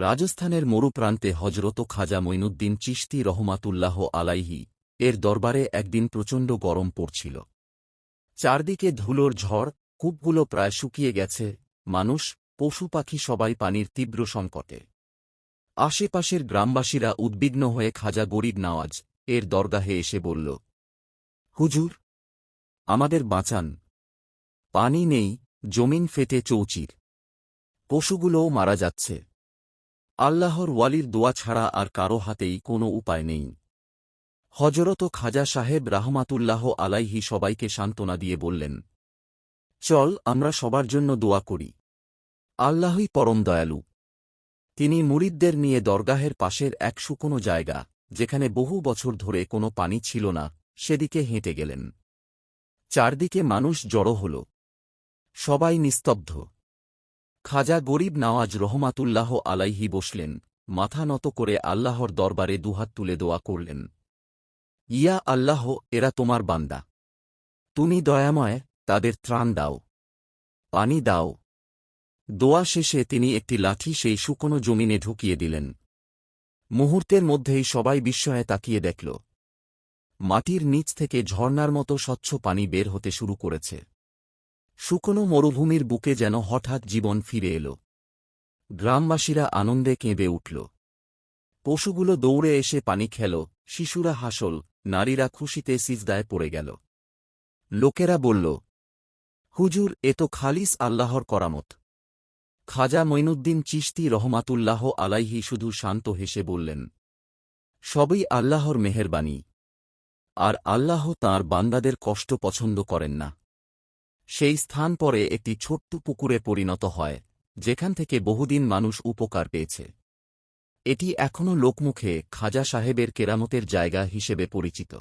রাজস্থানের মরুপ্রান্তে হজরত খাজা মঈনুদ্দিন চিশতি রহমাতুল্লাহ আলাইহি এর দরবারে একদিন প্রচণ্ড গরম পড়ছিল। চারদিকে ধুলোর ঝড়, কূপগুলো প্রায় শুকিয়ে গেছে, মানুষ, পশু পাখি সবাই পানির তীব্র সংকটে। আশেপাশের গ্রামবাসীরা উদ্বিগ্ন হয়ে খাজা গরিব নওয়াজ এর দরগাহে এসে বলল, হুজুর, আমাদের বাঁচান। পানি নেই, জমিন ফেটে চৌচির। পশুগুলোও মারা যাচ্ছে। আল্লাহর ওয়ালির দোয়া ছাড়া আর কারও হাতেই কোনো উপায় নেই। হজরত খাজা সাহেব রাহমাতুল্লাহ আলাইহি সবাইকে সান্ত্বনা দিয়ে বললেন, চল, আমরা সবার জন্য দোয়া করি। আল্লাহই পরম দয়ালু। তিনি মুরিদদের নিয়ে দরগাহের পাশের এক শুকনো জায়গা, যেখানে বহু বছর ধরে কোনো পানি ছিল না, সেদিকে হেঁটে গেলেন। চারদিকে মানুষ জড়ো হল। সবাই নিস্তব্ধ। খাজা গরিব নওয়াজ রহমাতুল্লাহ আলাইহি বসলেন, মাথা নত করে আল্লাহর দরবারে দুহাত তুলে দোয়া করলেন। ইয়া আল্লাহ, এরা তোমার বান্দা। তুমি দয়াময়, তাদের ত্রাণ দাও। পানি দাও। দোয়া শেষে তিনি একটি লাঠি সেই শুকনো জমিনে ঢুকিয়ে দিলেন। মুহূর্তের মধ্যেই সবাই বিস্ময়ে তাকিয়ে দেখল। মাটির নিচ থেকে ঝর্ণার মতো স্বচ্ছ পানি বের হতে শুরু করেছে। শুকনো মরুভূমির বুকে যেন হঠাৎ জীবন ফিরে এল। গ্রামবাসীরা আনন্দে কেঁদে উঠল। পশুগুলো দৌড়ে এসে পানি খেল, শিশুরা হাসল, নারীরা খুশিতে সিজদায় পড়ে গেল। লোকেরা বলল, হুজুর, এ তো খালিস আল্লাহর করামত। খাজা মঈনুদ্দিন চিশতি রহমাতুল্লাহ আলাইহি শুধু শান্ত হেসে বললেন, সবই আল্লাহর মেহেরবানী। আর আল্লাহ তাঁর বান্দাদের কষ্ট পছন্দ করেন না। সেই স্থান পরে একটি ছোট্ট পুকুরে পরিণত হয়, যেখান থেকে বহুদিন মানুষ উপকার পেয়েছে। এটি এখনও লোকমুখে খাজা সাহেবের কেরামতের জায়গা হিসেবে পরিচিত।